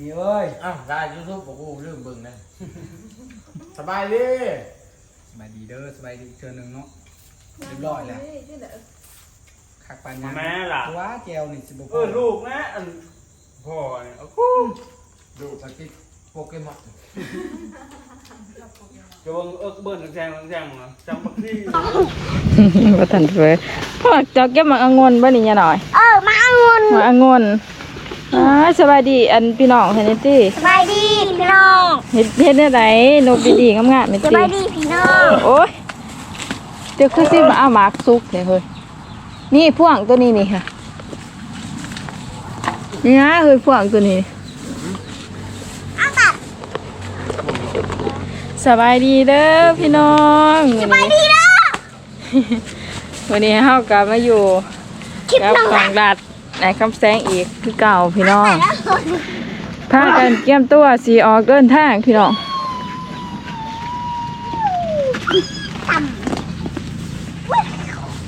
มีเอ้ยอ้าวได้ยูทูบบอกกูลืมเบิ่งนะสบายดีสบายดีเด้อสบายดีเทื่อหนึงเนาะเรียบร้อยแล้วคักปานนั้นแม่ล่ะ ตัวแก้วนี่สิบ่พเออลูกนะอันพ่อเนี่ยเอาคู่ดูสกิปโปเกมอนจะเบิ่งเอิกเบิ่นแซงแซงนะจังบักที่บ่ทันเฟยพวกเจ้าเก็บมาองุ่นบ่นี่ยะหน่อย เออมาองุ่นมาองุ่น อ้ายสบายดีอันพี่น้องเฮ็ดติสบายดีพี่น้องเฮ็ดเฮ็ดได้ไดนกดีๆงามๆแม่สติบายดีพี่น้องโอ้ยเดี๋ยวคือสิมาเอาหมากซุกเนี่ยเฮ้ยนี่พวงตัวนี้นี่ค่ะนี่นะเฮ้ยพวงตัวนี้เอาตัดสบายดีเด้อพี่น้องสบายดีเด้อวันนี้เฮากลับมาอยู่คลิปกับน้องของดั ดในคำแสงอีกคือเก่าพี่น้องแล้วคนพากันเกี่ยมตัวสีออกเดินทางพี่น้องต่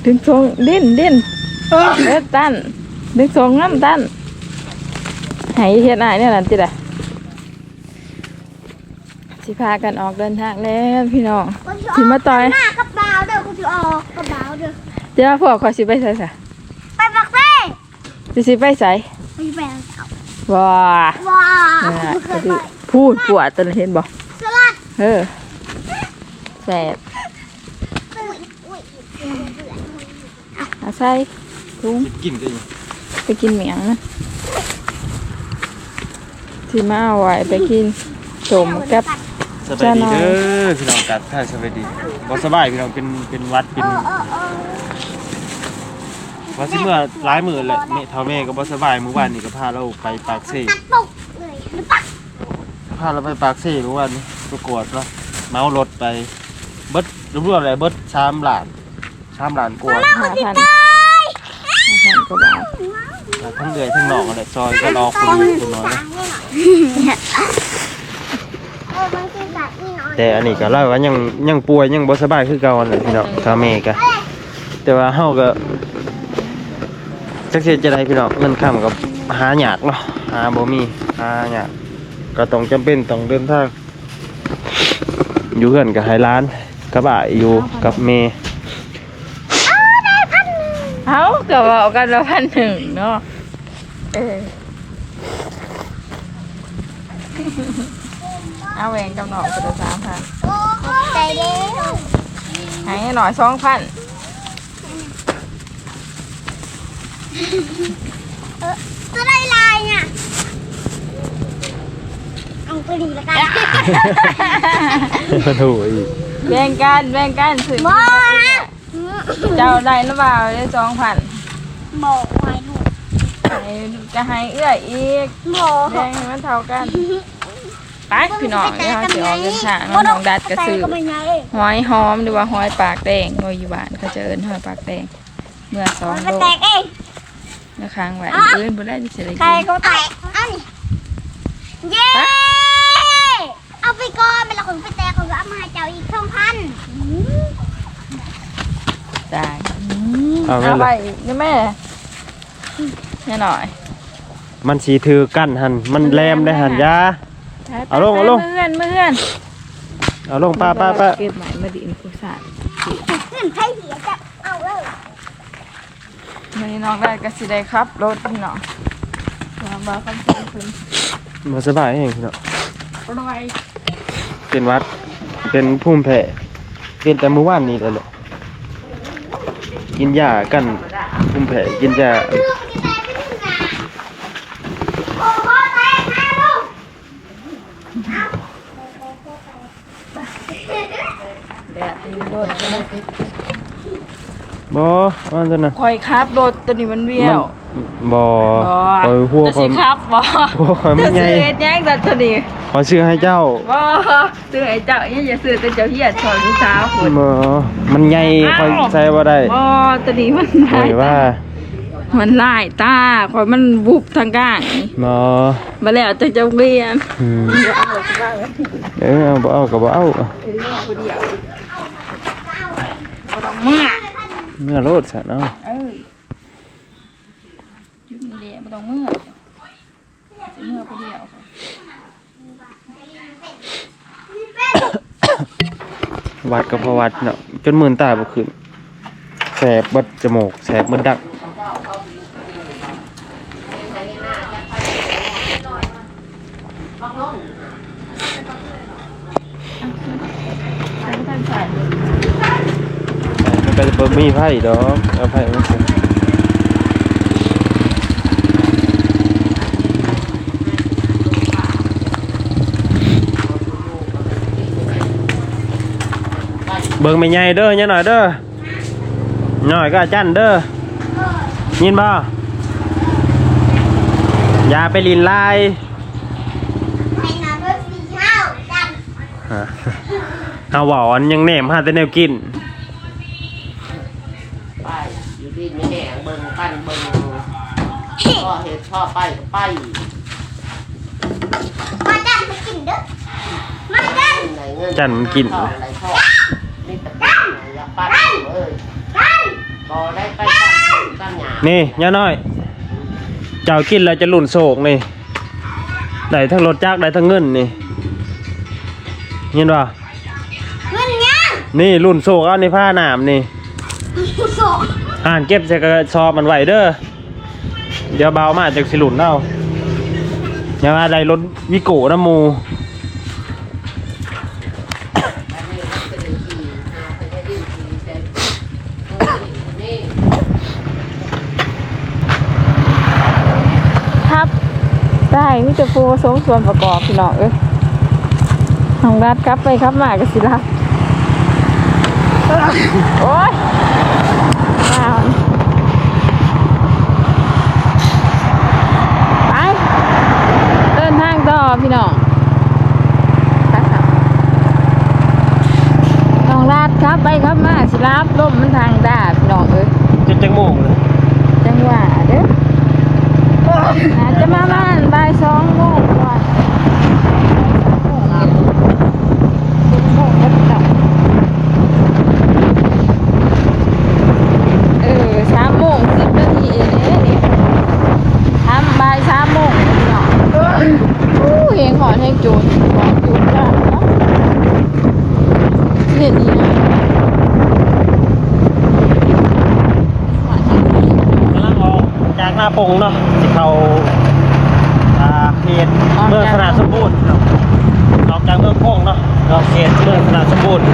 ดึงทรงดิ้นดิ้นเอ็ดตันดึงทรงน้ำตันใหายเฮ็ดอ้ายเนี่ยนั่นติล่ะสิพากันออกเดินทางแล้วพี่น้องำคนสิมาต่อยหน้ากระเป๋าเด้อคุณจะออกกระเป๋าเด้อเดี๋ยวพวกขอยสิไปใส่ซะไปบักเซ่ สิสิไปใส่ไปไปเอาว้าว้าน่ะเคก็ยดืไปอพูดปวดตอนเห็นบ่สลัดเออแสบอุ้ยอุ้ยเอาใส่ถุงกินกันไปกินเหมียงนะสิมาเอาไว้ไปกินสมกับ สบายดีเด้อพี่น้องกัดท่าสบายดีบ่สบายพี่น้องเป็นเป็นหวัดเป็น เออเออเออ ว่าสิเมื่อหลายมื้อแหละแม่เฒ่าแม่ก็บ่สบายเมื่อวานนี่ก็พาเราไปปากเซ่ตัดปุกเลยหรือปักพาเราไปปากเซ่เมื่อวานนี้ประกวดว่าเมารถไปเบิดรวมๆแล้วเบิด3ล้าน3ล้านกว่าห้าพันห้าพันกว่าบาททั้งเดือยทั้งหนองอะไรซอยก็รอคุณคุณน้อยนะเออมันคือแบบนี้หน่อยแต่อันนี้ก็เล่าว่ายังยังป่วยยังบ่สบายคือเก่านั่นแหละพี่น้องทาแม่ก็แต่ว่าเฮาก็ จักเสียจะได้พี่น้องเงินค่ำก็หายากเนาะหาบ่มีหายากก็ต้องจำเป็นต้องเดินทางอยู่เฮือนกับไฮร้านกับอ้ายอยู่กับเมเอาก็บอกกันละพันหนึ่งเนาะเออเอาแหวนกับหนอกไปละสามพันโอ้ขอบใจเด้อให้หน่อยสองพัน ตัวได้ลายเนี่ยเอาตัวดีแล้วกันถูกอีกแบ่งกันแบ่งกันถึงบอนะเจ้าได้หรือเปล่าได้สองพันบอกไว้ลูกให้จะให้เอื้อยอีกบอกแบ่งให้มันเท่ากันไปพี่น้องเดี๋ยวเราจะออกเดินทางน้องน้องดัดกระสือก็ไม่ไงหอยหอมหรือว่าหอยปากแดงโดยอยู่บ้านเขาจะเอิ้นหอยปากแดงเมื่อสองมันโล แตกเองนะค้างไว้เอื้อนบ่ได้ที่จะได้ใครกินก็แตกเอานี่เย้ เอาไปก่อนเป็นละคนไปแตกเขาก็เอามาให้เจ้าอีกสองพันได้เอาแม่เอานไปเลยนี่แม่แน่หน่อยมันสีถือกั้นหันมันแลมได้หันยา เอาลงเอาลง เมื่อนเมื่อนเอาลงป้าป้าป้าเก็บใหม่มาดินกุศล ขึ้นให้เสียจะเอาเลย วันนี้น้องได้ก็สิได้ครับ รถพี่น้องมาบ้าคำสั่งคุณบ่สบายเองพี่น้องรวยเป็นหวัด เป็นภูมิแพ้เป็นแต่เมื่อวานนี้แหละกินยากันภูมิแพ้กินยา โอ้โหแตกนะลูก แดดมีรถ บ่ว่าจังนะคอยครับรถตัวนี้มันเบี้ยวบ่คอยหัวจะคอสิยครับบ่หัวคอยจะมันใหญ่ซื้อเอ็ดแย่งแต่ตัวนี้ขอซื้อให้เจ้าบ่ซื้อไอ้เจ้าเนี่ยอย่าซื้อแต่เจ้าเฮียชอนลูกสาวคุณบ่มันใหญ่คอยใส่บ่ได้บ่ตัวนี้มันโอ้ยว่ามันลายตาคอยมันบุบทางก้างบ่มาแล้วจะจะเรียนอืมเออเอาบ่เอาก็บ่เอาบ่ต้องเมื่อ เมื่อโลดซะเนาะเออยุดนี่แหละบ่ต้องเมื่อสิเมื่อคนเดียววัดกับพอวัดเนาะจนหมื่นตาบ่ขึ้นแสบเบัดจมูกแสบเบัดดัก ใช้ท่านใส่ มันเป็นบ่มีไผ่ดอกเอาไผ่มาสิเบิ่งไม่ใหญ่เด้อเนี่ยหน่อยเด้อหน่อยก็จันเด้อยินบ่อย่าไปลินลายฮะเอาหวานยังแหนมหาแต่แนวกิน ไปอยู่ที่ไม่แหงเบิ่งปั้นเบิ่ง พ่อเห็ดพ่อไปก็ไปมาจันไปกินเด้อมาจันไหนเงินจันมันกิน พ่ออะไรพ่อนี่ตะกี้อยากปั้นเอ้ยจันพอได้ไปปั้นปั้นหยานี่ย่าน้อย เจ้ากินแล้วจะหลุ่นโศกนี่ได้ทั้งรถจักรได้ทั้งเงินนี่เห็นป่ะเงินยังนี่หลุ่นโศกเอาในผ้าหนามนี่โสดอ่านเก็บใส่กระสอบมันไหวเด้อ เดี๋ยวเบามาจากสิหลุนเอาอย่ามาได้รถวิโก้น้ำหมูอันนี้มันเป็นขี่หาเป็นได้นี่ครับ ได้มิจะพูสมส่วนประกอบพี่น้องเอ้ยของรัดครับไปครับมาก็สิละโอ้ยว้าวไปเดินทางต่ อพี่น้องไปครับน้องรัดครับไปครับมาสิรับลมมันทางด้าพี่น้องเอ้ยจะจังโมงเลยจังหวะเด้ออาจจะมาบ้านบ่ายสองโมงก่อนเออสามโมงสิบนาทีเองนี่ทำบ่ายสามโมงเนาะ เห็นขอให้จูนขอจูนจ้าเนาะเห็นดีนะกำลังออกจากหน้าปงเนาะที่เขาอ่าเขตเมืองสนาสมบูรณ์เนาะออกจากเมืองโค้งเนาะเราเขตเมืองสนาสมบูรณ์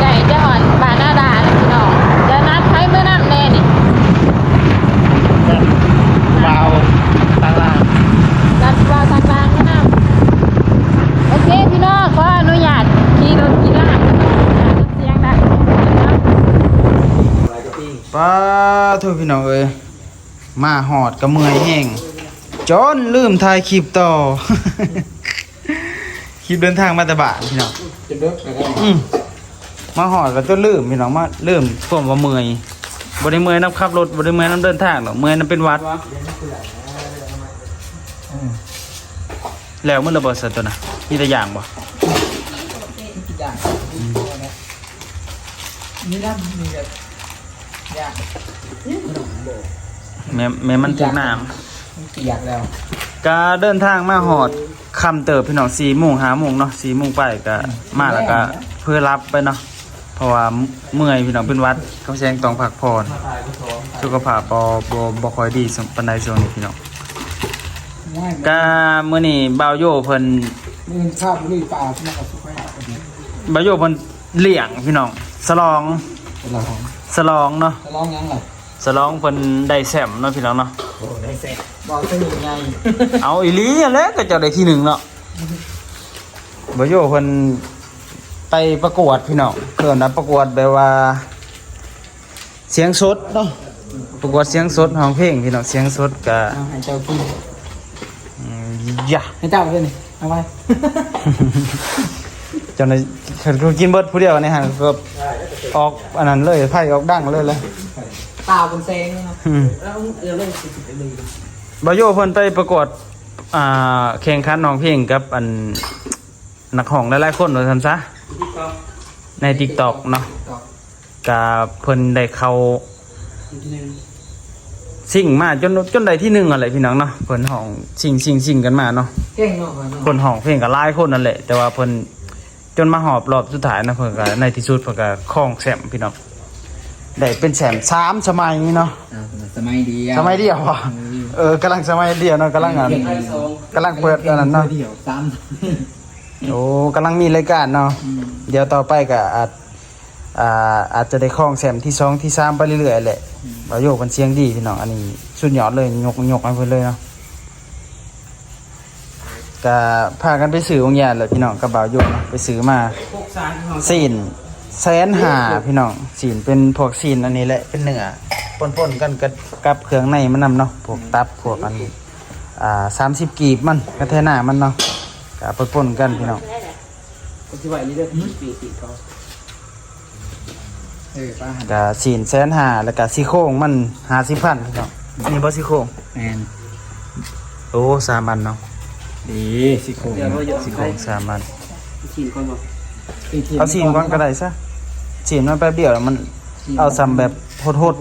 ไก่จะอ่อนบานหน้าดาเลยพี่น้องจะนัดใช้เมื่อน้ำแน่นี่บบเบา ต่างล่างนัดว่าทางกลางเมื่อน้ำโอเคพี่น้องขออนุญาตขี่รถขี่ลากเสียงดังป้าทุกพี่น้องเอ้ยมาหอดกระเมื่อยแห้งจนลืมถ่ายคลิปต่อ คลิปเดินทางมาตะบานพี่น้องจะเลิกไปแล้วอืมมาหอดก็จนลืมพี่น้องมาลืมผมว่าเมื่อยบ่ได้เมื่อยน้ำขับรถบ่ได้เมื่อยน้ำเดินทางหรอกเมื่อยน้ำเป็นวัด แล้วมันระเบิดสัตว์ตัวน่ะมีแต่อย่างบ่นี่นะมีแบบยากแม่แม่มันถึงน้เปียกแล้วำก็เดินทางมาหอดคำเติบพี่น้องสี่โมงห้าโมงเนาะสี่โมงไปก็มาแล้วก็เพื่อรับไปเนาะเพราะว่าเมื่อยพี่น้องเป็นหวัดเขาแซงต้องพักผ่อนสุขภาพบ่บ่บ่ค่อยดีสมปานใดช่วงนี้พี่น้อง ง่ายก็มื้อนี้บ่าวโยเพิ่นมือข้าวบุหรี่เปล่าที่มากับสุขภาพดีบ่าวโยเพิ่นเลี้ยงพี่น้องสลองเป็นเราของสลองเนาะจะร้องยังไงสลองเพิ่นได้แซมเนาะพี่น้องเนาะโอ้ได้เสร็จบอกจะอยู่ไงเอาอีหลีอะแหล้วก็เจะได้ที่หนึ่งเนาะบ่โยเพิ่นไปประกวดพี่น้องเพิ่นนะประกวดแบบว่า เสียงสดเนาะประกวดเสียงสดร้องเพลงพี่น้องเสียงสดก็เอาให้เจ้ากินอืม ยะให้เจ้าเลยนี่เอาไว้จนได้เพิ่นก็กินเบิดผู้เดียวนี่ฮะก็ออกอันนั้นเลยไผออกดังเลยเลยตาเป็นเซงนะอืมแล้วเออเล่นสิบไปเลยบ่โยเพิ่นไปประกวดอ่าแข่งขันร้องเพลงกับอันนักร้องหลายๆคนว่าซั่นซะใน TikTok เนาะต่อกับเพิ่นได้เข้าอีกทีหนึง สิ่งมาจนจนใดที่หนึ่งอะไรพี่น้องเนาะเพิ่นห้องสิ่งสิ่งสิ่งกันมาเนาะเก่งเนาะเนาะคนห้องเพลงก็หลายคนนั่นแหละแต่ว่าเพิ่นจนมาหอบรอบสุดท้ายนะเพิ่นก็ในที่สุดเพิ่นก็ครองแชมป์พี่น้องได้เป็นแชมป์สามสมัยเนาะสมัยดีสมัยเดียวอะเออกำลังสมัยเดียวเนาะกำลังอะกำลังเปิดอันนั้นเนาะเดียวสามโอ้กำลังมีรายการเนาะเดี๋ยวต่อไปก็อาจ อ่าอาจจะได้ครองแชมป์ที่สองที่สามไปเรื่อยๆแหละบาโยกมันเสียงดีพี่น้องอันนี้สุดยอดเลยยกยกให้เพิ่นเลยเนาะก็พากันไปซื้อองค์ยานเลยพี่น้องกับบาวโยกเนาะไปซื้อมาซีนแสนหาพี่น้องซีนเป็นพวกซีนอันนี้แหละเป็นเนื้อปนๆกันกับกับเครื่องในมันนำเนาะพวกตับพวกอันอ่าสามสิบกีบมันกระเทหน้ามันเนาะกับปนๆกันพี่น้อง ก็สิไหวนี่เด้อปีสิเขา เออป้าหันกะสีนแสนหาแล้วก็ซี่โครงมันหาสิพันพี่น้องนี่บ่ซี่โครงแมนโอ้สามอันเนาะดีสิโครงซี่โครงสามอันชิมก่อนบ่เอาสีนก่อนก็ได้ซะสีนมันแป๊บเดียวแล้วมัน เอาซ้ำแบบโหด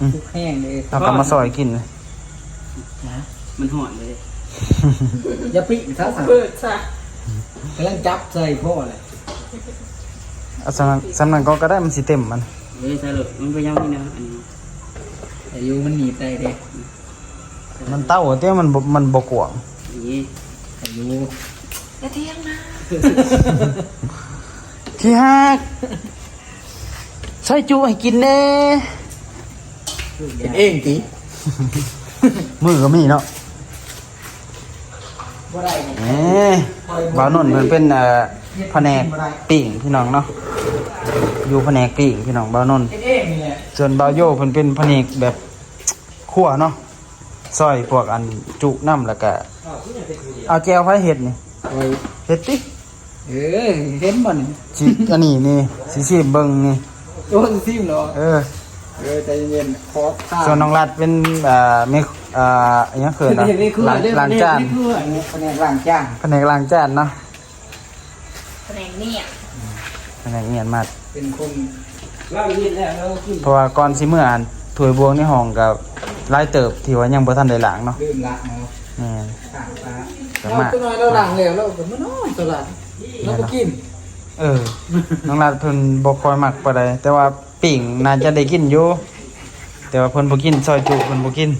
อืมแห้งเลยๆเอากลับมาซอยกินเลยมันหอนเลยอย่าปิซะสั่งเปิดซะกำลังจับใส่พ่อเลย เอาซ้ำนั้นซ้ำนั้นก็ก็ได้มันสิเต็มมันเฮ้ยใช่เลยมันก็ยังนี่นะอันนี้อายุมันหนีบได้เด้มันเต้าแต่มันบ่มันบ่กว้างนี่อายุอย่าเที่ยงนะที่ฮักใส่จุให้กินแน่เป็นเองจีมือก็มีเนาะบ่ได้แหมบ่าวนนท์มันเป็นเอ่อ แผนกปิ่งพี่น้องเนาะอยู่แผนกปิ่งพี่น้องบ่าวนนท์เป็นเองนี่แหละส่วนบาวโยเพิ่นเป็นแผนกแบบขั่วเนาะซอยพวกอันจุน้ำแล้วก็เอาแจวไฟเห็ดนี่โอ้ยเห็ดติเออเห็นบ่นี่สิอันนี้นี่สิสิเบิ่งนี่โอ้ยซิมเหรอเออเออใจเย็นๆขอข้าวส่วนน้องรัดเป็นอ่าเมคอ่าอหยังเขินนะนี่คือล้างเรื่องล้างจานนี่คืออันนี้คะแนนล้างจานแผนกล้างจานเนาะแผ นงเนี่ยแผนกเงียนมากเป็นคนล้างเย็นแล้วแล้วกินเพราะว่าก่อนสิเมื่ออ่านถ้วยบวงในห้องกับลายเติบที่ว่ายังบ่ทันได้ล้างเนาะลืมละเนาะนี่นข้างปลาก็เอามาตัวน้อยเราล้างแล้วเราก็มาน้อยตลาดเราก็กินเออ น้องรัดเพิ่นบ่ค่อยมักปานใดแต่ว่าปิ่งน่าจะได้กินอยู่แต่ว่าเพิ่นบ่กินซอยจุเพิ่นบ่กิน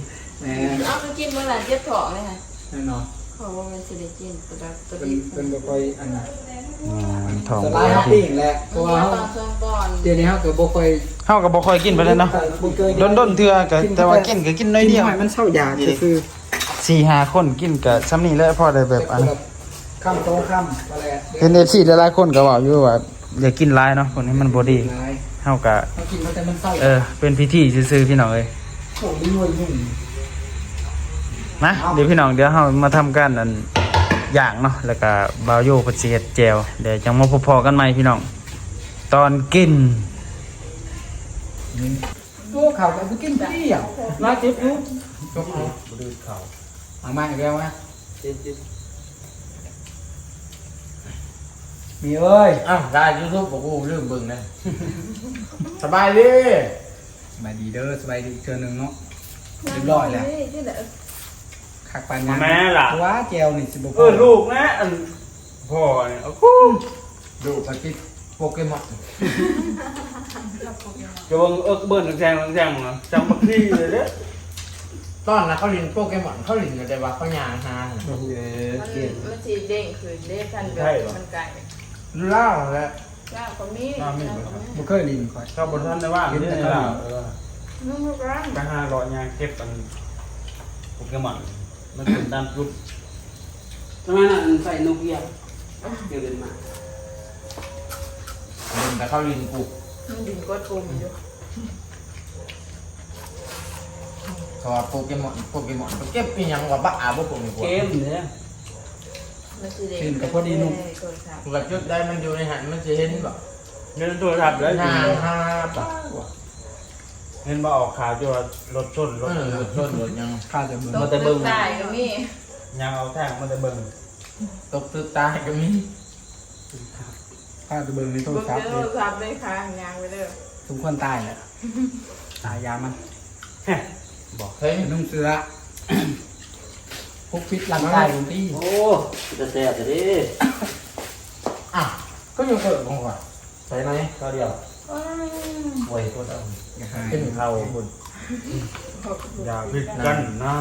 แหม่เอาไปกินเมื่อไหร่เจ็บท้องเลยค่ะแน่นอน เพราะว่ามันสิได้กินตัวดับตัวเป็นดีเป็นบ่ค่อยอันนั้นอืมท้องสบ่ลายค่ฮัอยบกิปิ้นงแหละเพราะว่าตเฮาอนช่วงก่อนเดี๋ยวนี้เฮาก็บ่ค่อยเฮาก็บ่ค่อยกินไปเลยเนาะบ่เคยโดนๆเทื่อก็แต่ว่ากินก็กินน้อยเดียวกินให้มันเศร้าอยากคือสี่ห้าคนกินก็ซ้ำนี้แหละพอได้แบบอัน แบบคำโตคำอะไรอะเห็น FC หลายๆคนก็เว้าอยู่ว่าอย่ากินหลายเนาะคนนี้มันบ่ดีหลายเฮาก็เขากินมาแต่มันเศร้าเออเป็นพิธีซื่อๆพี่น้องเอ้ยโอ้ยรวยยุ่ง นะเดี๋ยวพี่น้องเดี๋ยวเฮามาทำการอันย่างเนาะแล้วก็บาวโยเพิ่นสิเฮ็ดแจวเดี๋ยวจังมาพบพอกันใหม่พี่น้อง ตอนกินโอ้ข่าวกันไปกินเที่ยวลาเจ็บอยู่จบเอาดืดข่าวเอามาอีกแล้วมาเจ็บจิมีเอ้ยอ้าวได้ยูทูบบอกกูลืมเบิ่งนะสบายดีสบายดีเด้อสบายดีเทื่อหนึงเนาะเรียบร้อยแล้วที่ไหน คักปานนั้นแม่ล่ะ ว้าแจวนี่สิบ่พเออลูกนะอันพ่อเนี่ยเอาคู่ดูปฏิโปเกมอนจะเบิ่งเอิกเบิ่นแซงแซงเนาะจังบักที่เลยเด้อตอนนั้นเขาเรียนโปเกมอนเขาเรียนกันแต่ว่าเขายางฮาเออมันเก่งมันสีเด้งคือเด้งทันแบบมันไก่เล่าแล้วย่างก็มีย่างก็มีบ่เคยลินค่อยถ้าบ่ทันได้ว่างนี่ได้ล่ะเออนุ่มร้อนก็หารอยางเก็บกันโปเกมอน มันเป็นตามกลุ่มทำไมน่ะใส่นกเอี้ยงเดี๋ยวเดินมาเรียนแต่เขาเรียนกูมันดินก็ตุ่มอยู่เขาว่าโปเกมอนโปเกมอนเก็บเป็นหยังว่าบ้าอาบ่ผมดีกว่าเกมเนี่ยมันสีเด้งกูกับจุดได้มันอยู่ในหันมันจะเห็นแบบเงินโทรศัพท์แล้วฮาฮาปะ เห็นบ่ออกข่าวที่ว่ารถชนรเอถอรถชนรถยัง ข้าจะเบิ่งตกตึกตายก็มียังเอาแท่งมันจะเบิ่งตกตึกตายก็มีข้าจะเบิ่งในโทรบึกศัพท์เด้เลอยครับเลยค่ะยางไปเด้อสมควรตายแหละตายยามันเฮ้ยบอกเฮ้ยนุ่งเสื้อพกฟิตร่างกายของที่โอ้จะแซ่บจะดิอะก็ยังเปิดของก่อนใส่ไหมก็เดียว โว้ยโคตรเอาขึ้นเขาบุญอย่าพิดกันนะ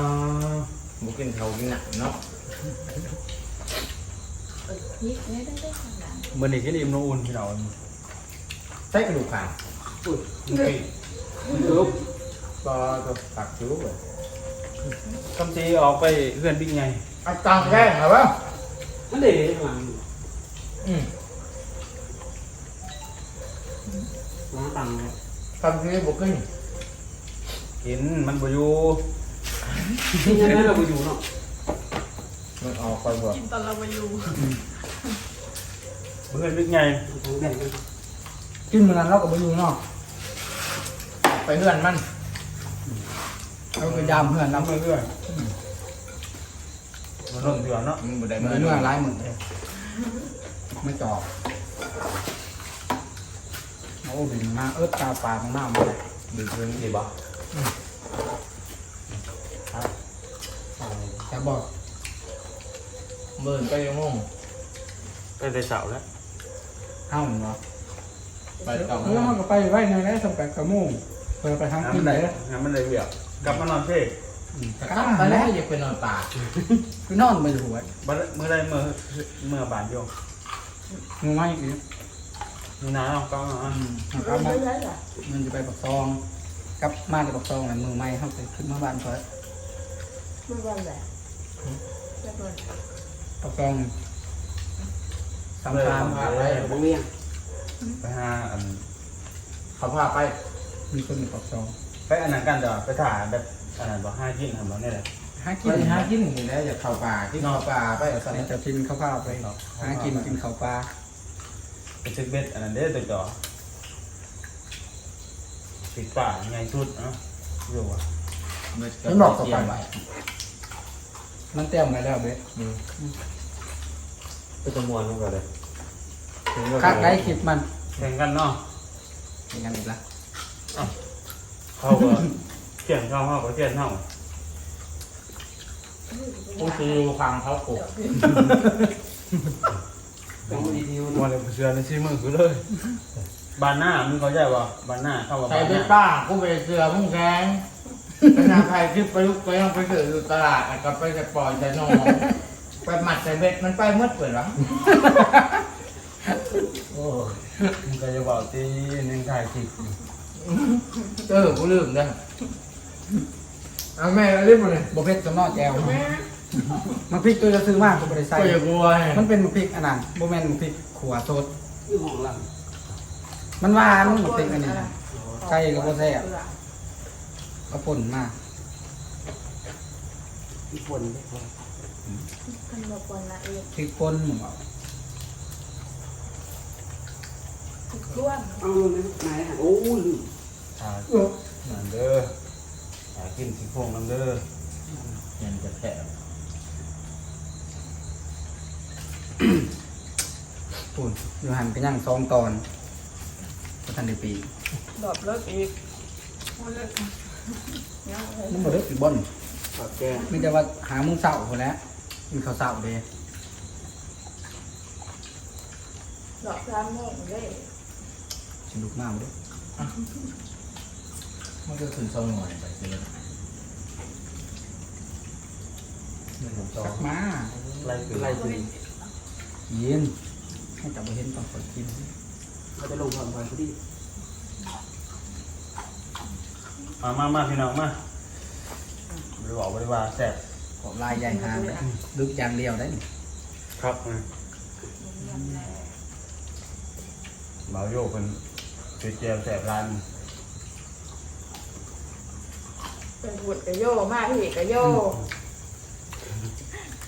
บุกินเขากินหนักเนาะนี่นี่ได้ได้ขนาดมื้อนี้กินอิ่มน้องอุ่นพี่น้องใส่กระดูกขาดลูกก็ก็ตักชิ้วเลยคำซีออกไปเพื่อนบิ๊กไงเอาตังแก้เหรอวะมันเด็ดหลังอืม ตังค์เลยทำที่บุกินกินมันบ่อยู่ที่งั้นเราไปอยู่เนาะมันออกไปบ่กินตอนเรามาอยู่เพื่อนบิ๊กไงทั้งแบ่งกันกินมันนั้นเราก็ไปอยู่เนาะไปเพื่อนมันเราไปยามเพื่อนเราน้ำเพื่อนมันร่มเถื่อนเนาะมึงบ่ได้เมื่อเมื่อร้ายมึงไม่จอบ โอ้บินมาเอิดตาปลาของหน้ามาเลยดึงเพิ่งดีบ่จะบอกหมื่นก็ยังงงไปแต่เช้าแล้วเฮ้าเนาะไปเก่าเออมันก็ไปไว้ในนั้นสมัยกระมุ่งเปิดไปทางที่ไหนได้น้ำมันได้เบียกกลับมานอนเพ่กลับไปแล้วอย่าไปนอนป่าคือนอนไปหัวเมื่อไรเมื่อเมื่อบานโยมมึงไม่ อีกมีน้ำเอาก็เอากลับมามันจะไปปักซองกลับมาจากปักซองน่ะมือไม้เขาไปขึ้นมาบ้านเขาไม่วันแหละไม่วันปักซองสำคัญไปบางเรียงไปหาอันเขาพาไปมีคนอยู่ปักซองไปอันนั้นกันเดี๋ยวไปถ่ายแบบอันนั้นบอกห้ากินทำแบบนี้แหละหาไปกินหาหากินอยู่แล้วอย่าเข้าป่าที่นอนป่าไปเอาใส่ใส่แต่กินข้าวๆไปหากินกินข้าวปลา ไปซึกเบ็ดอันนั้นเด้อตัวจ่อติดป่าไงสุดเนาะอยู่อะฉันบอกกับไป มันเต้มไปแล้วเบ๊ไปจมวนลงกันเลยคักได้คลิปมันแข่งกันเนาะเป็นกันอีกละเขาก็เขียนเข้าเขาก็เขียนเข้าผู้ซื้อฟังเขาปลูก บางดีทีวันเลยเสือในซีมือคือเลยบานหน้ามึงเขาใจป่ะบานหน้าเข้ามาใส่บานหเบ็ดน้าป้ากูไปเสือมุ่งแกงเป็นนาไทยที่ไปลุกไปยังไปเสืออยู่ตลาดอะก็ไปจะปล่อยจะนอนไปหมัดใส่เบ็ดมันไปมืดเปิดวะโอ้มึงก็จะบอกตีนึงถ่ายคลิปเออกูลืมเด้อเอาแม่เรียบมาเลยบเพชรกับนอแจวมั นพริกตัวจะซื้อมากก็ไม่ได้ใส่ก็อย่ากลัวมันเป็นมันพริกอันนั้นโบแมนมันพริกขัวสดอยู่ห้องหลังมันหวานมันพริกอันนี้นะใส่กับโบแซ่บก็ป่นมากมีฝนมันบอกวันละเองพริกป่นหมูเอาร่วมเอาลงไหนโอ้ลืมถ่ายนั่นเด้อถ่ายกินสีโครงนั่นเด้อเงินจะแถม ปุ่นอยู่หันไปย่างซองตอนก็ทันได้ปีดอบเลิกอีกมันบ่ได้ปีบ่อนปากแกงมีแต่ว่าหามุ้งเสาคนแหล้วมีข้าวเสาเด้ดอกสามโมงเลยสนุกมากเลยมันก็ขึ้นทรงหน่อยไปซื้อสักมาไล่คือไล่คือ เย็นให้จับไปเห็นตอนกดกินเราจะลงความพอดีมามามาพี่น้องมาบริบอกบริวารแซ่บขอบลายใหญ่หางเลยลึกอย่างเดียวได้นี่ครับเบาโยกเป็นเจียวแซ่บร้านเป็นบุตรกระโยมากพี่กระโย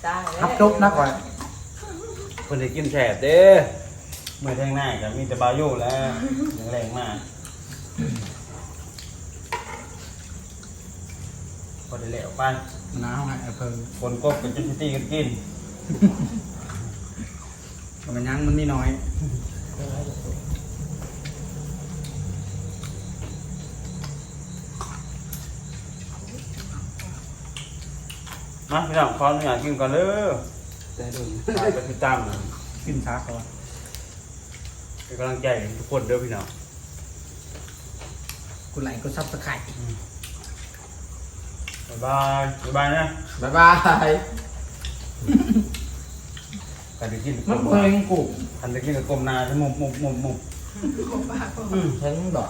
ตายแล้วทับจุกนะก่อน คนที่กินแซ่บเด้อเมื่อแทงหน้าก็มีแต่เบาโยกแล้วยังแรงมากพอได้แล้วไปมะนาวให้เอาเพิ่มคนกบกับจิตตีกันกินมันยังมันมีน้อยมาพี่น้องขออนุญาตกินก่อนเด้อ แต่โดนไปติดตามนะกินช้าก่อนเป็นกำลังใจให้ทุกคนเด้อพี่น้องกูไหลกูซับสไครต์บ๊ายบายบ๊ายบายนะบ๊ายบายกันได้กินมันเพลงกูกันได้กินกับกลมนาทั้งมุมมุมมุมมุมอืมฉันบอก